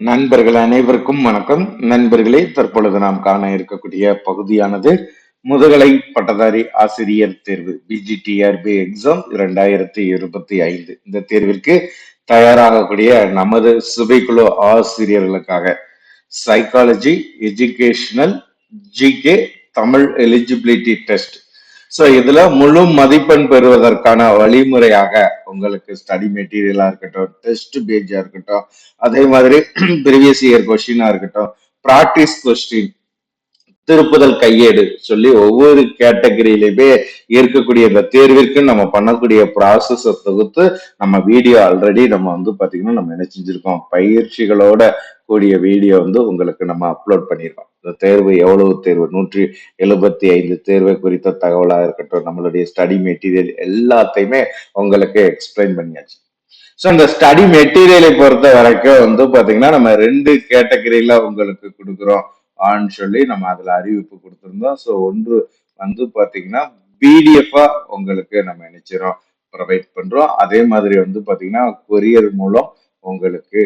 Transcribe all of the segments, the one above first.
நண்பர்கள் அனைவருக்கும் வணக்கம். நண்பர்களே தற்பொழுது நாம் காண இருக்கக்கூடிய பகுதியானது முதுகலை பட்டதாரி ஆசிரியர் தேர்வு பிஜிடிஆர்பி எக்ஸாம் இரண்டாயிரத்தி இருபத்தி ஐந்து. இந்த தேர்விற்கு தயாராகக்கூடிய நமது சுபைக்குழு ஆசிரியர்களுக்காக psychology educational GK Tamil eligibility test so இதுல முழு மதிப்பெண் பெறுவதற்கான வழிமுறையாக உங்களுக்கு ஸ்டடி மெட்டீரியலா இருக்கட்டும் டெஸ்ட் பேஜா இருக்கட்டும் அதே மாதிரி ப்ரீவியஸ் இயர் கொஸ்டினா இருக்கட்டும் ப்ராக்டிஸ் கொஸ்டின் திருப்புதல் கையேடு சொல்லி ஒவ்வொரு கேட்டகரியிலுமே இருக்கக்கூடிய இந்த தேர்விற்கு நம்ம பண்ணக்கூடிய ப்ராசஸ தொகுத்து நம்ம வீடியோ ஆல்ரெடி நம்ம வந்து பாத்தீங்கன்னா நம்ம என்ன செஞ்சிருக்கோம்? பயிற்சிகளோட கூடிய வீடியோ வந்து உங்களுக்கு நம்ம அப்லோட் பண்ணியிருக்கோம் இந்த தேர்வு எவ்வளவு தேர்வு? நூற்றி எழுபத்தி ஐந்து தேர்வை குறித்த தகவலாக இருக்கட்டும் நம்மளுடைய ஸ்டடி மெட்டீரியல் எல்லாத்தையுமே உங்களுக்கு எக்ஸ்பிளைன் பண்ணியாச்சு. ஸோ இந்த ஸ்டடி மெட்டீரியலை பொறுத்த வரைக்கும் வந்து பாத்தீங்கன்னா நம்ம ரெண்டு கேட்டகரியில உங்களுக்கு கொடுக்குறோம். ஆன்னு சொல்லி நம்ம அதுல அறிவிப்பு கொடுத்துருந்தோம். ஸோ ஒன்று வந்து பாத்தீங்கன்னா பிடிஎஃபா உங்களுக்கு நம்ம நினைச்சிரோம் ப்ரொவைட் பண்றோம். அதே மாதிரி வந்து பாத்தீங்கன்னா கொரியர் மூலம் உங்களுக்கு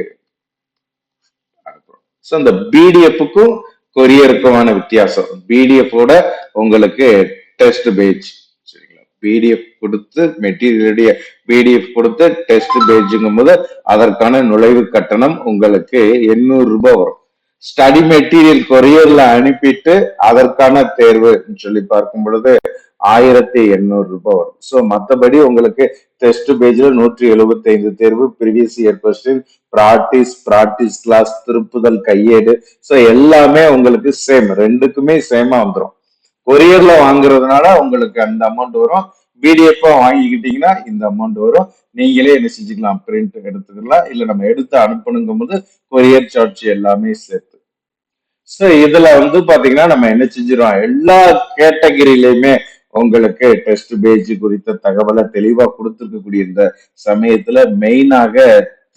அனுப்புறோம். ஸோ இந்த பிடிஎஃப்புக்கும் கொரியருக்குமான வித்தியாசம். பிடிஎஃபோட உங்களுக்கு டெஸ்ட் பேஜ் சரிங்களா? பிடிஎஃப் கொடுத்து மெட்டீரியலுடைய பிடிஎஃப் கொடுத்து டெஸ்ட் பேஜுங்கும் போது அதற்கான நுழைவு கட்டணம் உங்களுக்கு எண்ணூறு ரூபாய் வரும். ஸ்டடி மெட்டீரியல் கொரியர்ல அனுப்பிட்டு அதற்கான தேர்வு சொல்லி பார்க்கும் பொழுது ஆயிரத்தி எண்ணூறு ரூபாய் வரும். ஸோ மற்றபடி உங்களுக்கு டெஸ்ட் பேஜ்ல நூற்றி எழுபத்தி ஐந்து தேர்வு previous year question practice practice class திருப்புதல் கையேடு. ஸோ எல்லாமே உங்களுக்கு சேம் ரெண்டுக்குமே சேமா வந்துடும் கொரியர்ல வாங்குறதுனால உங்களுக்கு அந்த அமௌண்ட் வரும். பிடிஎஃப் வாங்கிக்கிட்டீங்கன்னா இந்த அமௌண்ட் வரும். நீங்களே என்ன செஞ்சுக்கலாம்? பிரிண்ட் எடுத்துக்கலாம். இல்ல நம்ம எடுத்து அனுப்பணுங்கும் போது கொரியர் சார்ஜ் எல்லாமே சேர்த்து ஸோ இதுல வந்து பாத்தீங்கன்னா நம்ம என்ன செஞ்சிடும் எல்லா கேட்டகரியிலையுமே உங்களுக்கு டெஸ்ட் பேஜ் குறித்த தகவலை தெளிவா கொடுத்துருக்கக்கூடிய இந்த சமயத்துல மெயினாக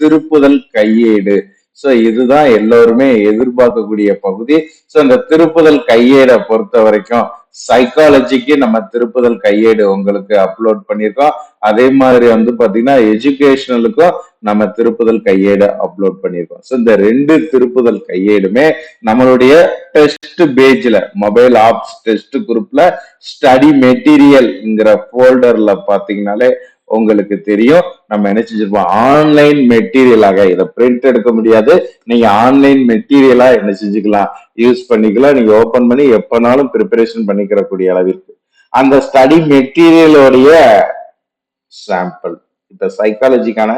திருப்புதல் கையேடு. ஸோ இதுதான் எல்லோருமே எதிர்பார்க்கக்கூடிய பகுதி. ஸோ இந்த திருப்புதல் கையேடை பொறுத்த வரைக்கும் சைக்காலஜிக்கு நம்ம திருப்புதல் கையேடு உங்களுக்கு அப்லோட் பண்ணியிருக்கோம். அதே மாதிரி வந்து பார்த்தீங்கன்னா எஜுகேஷனலுக்கும் நம்ம திருப்புதல் கையேடு அப்லோட் பண்ணியிருக்கோம். ஸோ இந்த ரெண்டு திருப்புதல் கையேடுமே நம்மளுடைய டெஸ்ட் பேஜ்ல மொபைல் ஆப்ஸ் டெஸ்ட் குரூப்ல ஸ்டடி மெட்டீரியல்ங்கிற ஃபோல்டர்ல பாத்தீங்கன்னாலே உங்களுக்கு தெரியும். நம்ம என்ன செஞ்சிருப்போம்? ஆன்லைன் மெட்டீரியலாக இதை பிரிண்ட் எடுக்க முடியாது. நீங்க ஆன்லைன் மெட்டீரியலா என்ன செஞ்சுக்கலாம்? யூஸ் பண்ணிக்கலாம். நீங்க ஓபன் பண்ணி எப்பனாலும் ப்ரிப்பரேஷன் பண்ணிக்கிற கூடிய அளவிற்கு. அந்த ஸ்டடி மெட்டீரியலோடைய சாம்பிள் இந்த சைக்காலஜிக்கான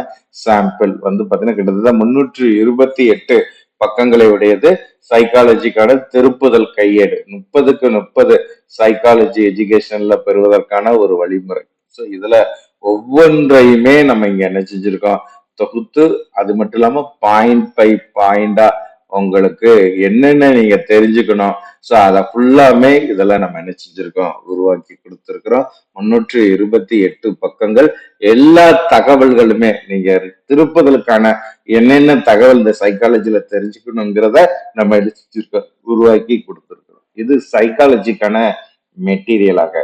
சாம்பிள் வந்து பார்த்தீங்கன்னா கிட்டத்தட்ட முன்னூற்றி இருபத்தி எட்டு பக்கங்களை உடையது. சைக்காலஜிக்கான திருப்புதல் கையேடு. முப்பதுக்கு முப்பது சைக்காலஜி எஜுகேஷன்ல பெறுவதற்கான ஒரு வழிமுறை. ஸோ இதுல ஒவ்வொன்றையுமே நம்ம இங்க என்ன செஞ்சிருக்கோம் தொகுத்து அது மட்டும் இல்லாம பாயிண்ட் பை பாயிண்டா உங்களுக்கு என்னென்ன நீங்க தெரிஞ்சுக்கணும்? ஸோ அதை ஃபுல்லாமே இதெல்லாம் நம்ம என்ன செஞ்சிருக்கோம்? உருவாக்கி கொடுத்துருக்குறோம். முன்னூற்றி இருபத்தி எட்டு பக்கங்கள். எல்லா தகவல்களுமே நீங்க திருப்புதலுக்கான என்னென்ன தகவல் இந்த சைக்காலஜில தெரிஞ்சுக்கணுங்கிறத நம்ம எடுத்துருக்கோம் உருவாக்கி கொடுத்துருக்குறோம். இது சைக்காலஜிக்கான மெட்டீரியலாக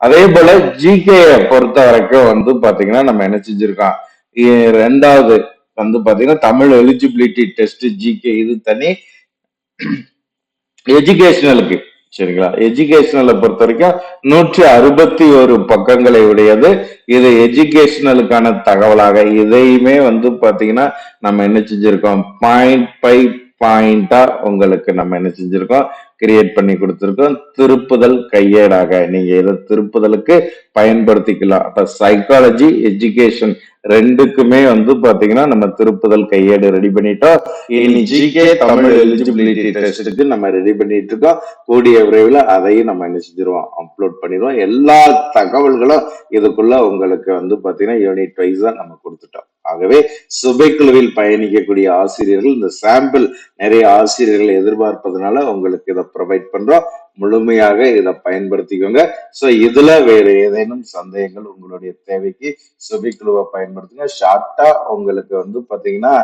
அதே போல ஜிகே பொறுத்த வரைக்கும் வந்து பாத்தீங்கன்னா நம்ம என்ன செஞ்சிருக்கோம்? ரெண்டாவது வந்து பார்த்தீங்கன்னா தமிழ் எலிஜிபிலிட்டி டெஸ்ட் ஜிகே இது தனி எஜுகேஷனலுக்கு சரிங்களா? எஜுகேஷனலை பொறுத்த வரைக்கும் நூற்றி அறுபத்தி ஒரு பக்கங்களை உடையது. இது எஜுகேஷனலுக்கான தகவலாக இதையுமே வந்து பார்த்தீங்கன்னா நம்ம என்ன செஞ்சிருக்கோம்? பாயிண்ட் பை பாயிண்டா உங்களுக்கு நம்ம என்ன செஞ்சிருக்கோம்? கிரியேட் பண்ணி கொடுத்துருக்கோம். திருப்புதல் கையேடாக. நீங்க இதை திருப்புதலுக்கு பயன்படுத்திக்கலாம். அப்ப சைக்காலஜி எஜுகேஷன் ரெண்டுக்குமே வந்து பாத்தீங்கன்னா நம்ம திருப்புதல் கையேடு ரெடி பண்ணிட்டோம். இனி தமிழ் எலிஜிபிலிட்டி டெஸ்ட்டுக்கு நம்ம ரெடி பண்ணிட்டு இருக்கோம் கூடிய விரைவில் அதையும் நம்ம என்ன செஞ்சிருவோம்? அப்லோட் பண்ணிடுவோம். எல்லா தகவல்களும் இதுக்குள்ள உங்களுக்கு வந்து பாத்தீங்கன்னா யூனிட் வைஸா நம்ம கொடுத்துட்டோம். ஆகவே சுபைக்குழுவில் பயணிக்கக்கூடிய ஆசிரியர்கள் இந்த சாம்பிள் நிறைய ஆசிரியர்கள் எதிர்பார்ப்பதனால உங்களுக்கு இதை ப்ரொவைட் பண்றோம். முழுமையாக இதை பயன்படுத்திக்கோங்க. ஸோ இதுல வேறு ஏதேனும் சந்தேகங்கள் உங்களுடைய தேவைக்கு சுபிக்குழுவை பயன்படுத்துங்க. ஷார்ட்டா உங்களுக்கு வந்து பாத்தீங்கன்னா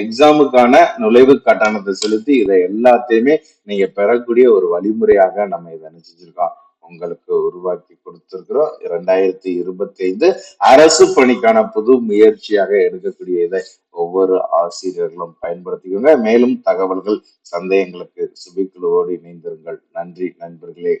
எக்ஸாமுக்கான நுழைவு கட்டணத்தை செலுத்தி இதை எல்லாத்தையுமே நீங்க பெறக்கூடிய ஒரு வழிமுறையாக நம்ம இதை நினைச்சிருக்கோம் உங்களுக்கு உருவாக்கி கொடுத்திருக்கிறோம். இரண்டாயிரத்தி இருபத்தி ஐந்து அரசு பணிக்கான புது முயற்சியாக எடுக்கக்கூடிய இதை ஒவ்வொரு ஆசிரியர்களும் பயன்படுத்திக்கோங்க. மேலும் தகவல்கள் சந்தேகங்களுக்கு சுபிக்குழுவோடு இணைந்திருங்கள். நன்றி நண்பர்களே.